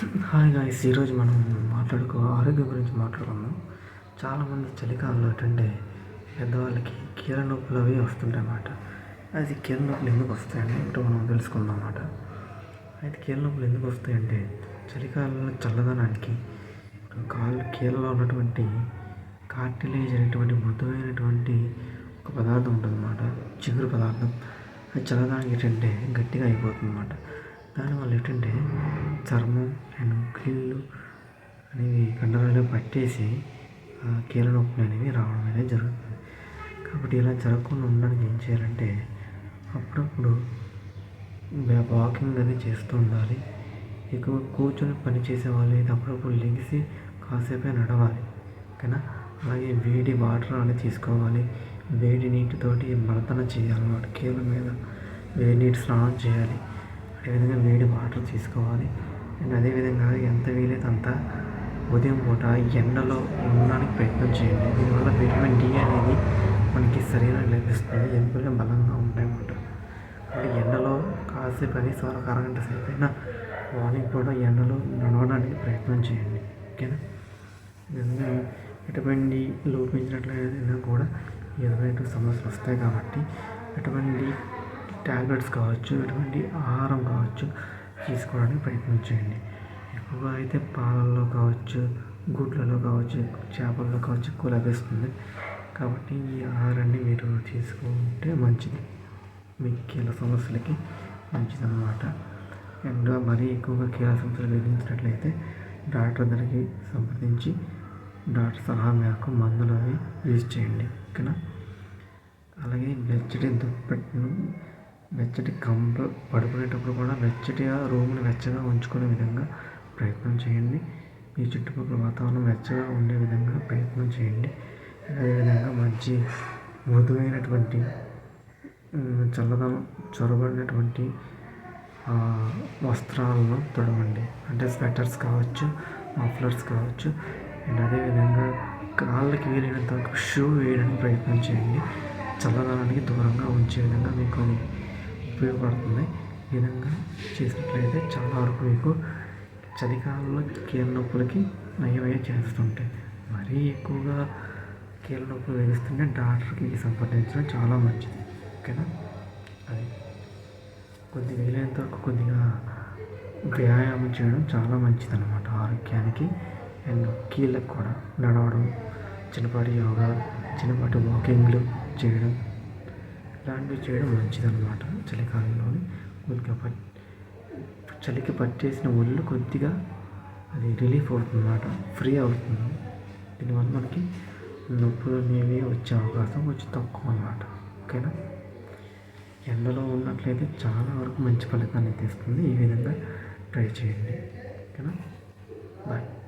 Hi guys ఈరోజు మనం మాట్లాడుకో ఆరోగ్యం గురించి మాట్లాడుకుందాం. చాలామంది చలికాలంలో ఏంటంటే పెద్దవాళ్ళకి కీళ్ళ నొప్పులు అవి వస్తుంటాయన్నమాట. అది కీళ్ళ నొప్పులు ఎందుకు వస్తాయని ఇప్పుడు మనం తెలుసుకుందాం అన్నమాట. అయితే కీళ్ళ నొప్పులు ఎందుకు వస్తాయంటే చలికాలంలో చల్లదనానికి కాళ్ళు కీళ్ళలో ఉన్నటువంటి కార్టిలేజ్ అనేటువంటి మృదువైనటువంటి ఒక పదార్థం ఉంటుంది అన్నమాట చిగురు పదార్థం. అది చల్లదనానికి ఏంటంటే గట్టిగా అయిపోతుంది అన్నమాట దానివల్ల ఏంటంటే చర్మం అండ్ కీళ్ళు అనేవి కండరాలు పట్టేసి కీళ్ళ నొప్పులు అనేవి రావడం అనేది జరుగుతుంది. కాబట్టి ఇలా జరగకుండా ఉండడానికి ఏం చేయాలంటే అప్పుడప్పుడు వాకింగ్ అనేది చేస్తూ ఉండాలి. ఎక్కువ కూర్చొని పని చేసే వాళ్ళు అయితే అప్పుడప్పుడు లెగిసి కాసేపే నడవాలి ఓకేనా? అలాగే వేడి వాటర్ అనేది తీసుకోవాలి. వేడి నీటితోటి మర్దన చేయాలన్నమాట. కీళ్ళ మీద వేడి నీటి స్నానం చేయాలి. అదేవిధంగా వేడి వాటర్ తీసుకోవాలి. అండ్ అదేవిధంగా ఎంత వీలైతే అంత ఉదయం పూట ఎండలో ఉండడానికి ప్రయత్నం చేయండి. దీనివల్ల విటమిన్ డి అనేది మనకి శరీరం లభిస్తుంది. ఎముకలు బలంగా ఉంటాయన్నమాట అంటే ఎండలో కాసేపు అది ఒక అరగంట సేపు అయినా మార్నింగ్ కూడా ఎండలో నడవడానికి ప్రయత్నం చేయండి. ఓకేనా? విటమిన్ డి లోపించినట్లయినా కూడా ఈ విధమైన సమస్యలు వస్తాయి కాబట్టి విటమిన్ డి ట్యాబ్లెట్స్ కావచ్చు ఎటువంటి ఆహారం కావచ్చు తీసుకోవడానికి ప్రయత్నించండి. ఎక్కువగా అయితే పాలల్లో కావచ్చు గుడ్లలో కావచ్చు చేపల్లో కావచ్చు ఎక్కువ లభిస్తుంది. కాబట్టి ఈ ఆహారాన్ని మీరు తీసుకుంటే మంచిది. మీ కీళ్ళ సమస్యలకి మంచిదన్నమాట. అండ్ మరీ ఎక్కువగా కీళ్ళ సమస్యలు వేధించినట్లయితే డాక్టర్ దగ్గరికి సంప్రదించి డాక్టర్ సలహా మేరకు మందులు అవి యూజ్ చేయండి. ఓకేనా? అలాగే వెచ్చటి దుప్పటిను వెచ్చటి కంబ పడుకునేటప్పుడు కూడా వెచ్చటిగా రూమ్ని వెచ్చగా ఉంచుకునే విధంగా ప్రయత్నం చేయండి. మీ చుట్టుపక్కల వాతావరణం వెచ్చగా ఉండే విధంగా ప్రయత్నం చేయండి. అదేవిధంగా మంచి మృదువైనటువంటి చల్లదనం చొరబడినటువంటి వస్త్రాలను తొడవండి. అంటే స్వెటర్స్ కావచ్చు మఫ్లర్స్ కావచ్చు. అండ్ అదేవిధంగా కాళ్ళకి వీలైనంత వరకు షూ వేయడానికి ప్రయత్నం చేయండి. చల్లదనానికి దూరంగా ఉంచే విధంగా మీకు ఉపయోగపడుతుంది. ఈ విధంగా చేసినట్లయితే చాలా వరకు మీకు చలికాలంలో కీళ్ళ నొప్పులకి నయమయ్యే చేస్తుంటాయి మరీ ఎక్కువగా కీళ్ళ నొప్పులు వేస్తుంటే డాక్టర్కి సంప్రదించడం చాలా మంచిది. ఓకేనా? అది కొద్ది వీలైనంత వరకు కొద్దిగా వ్యాయామం చేయడం చాలా మంచిది అనమాట ఆరోగ్యానికి. అండ్ కీళ్ళకు కూడా నడవడం చిన్నపాటి యోగా చిన్నపాటి వాకింగ్లు చేయడం ఇలాంటివి చేయడం మంచిదన్నమాట. చలికాలంలోని కొద్దిగా పట్ చలికి పట్టేసిన ఒళ్ళు కొద్దిగా అది రిలీఫ్ అవుతుంది అన్నమాట ఫ్రీ అవుతుంది. దీనివల్ల మనకి నొప్పులు అనేవి వచ్చే అవకాశం కొంచెం తక్కువ అన్నమాట ఓకేనా? ఎండలో ఉన్నట్లయితే చాలా వరకు మంచి ఫలితాన్ని తెస్తుంది. ఈ విధంగా ట్రై చేయండి. ఓకేనా? బాయ్.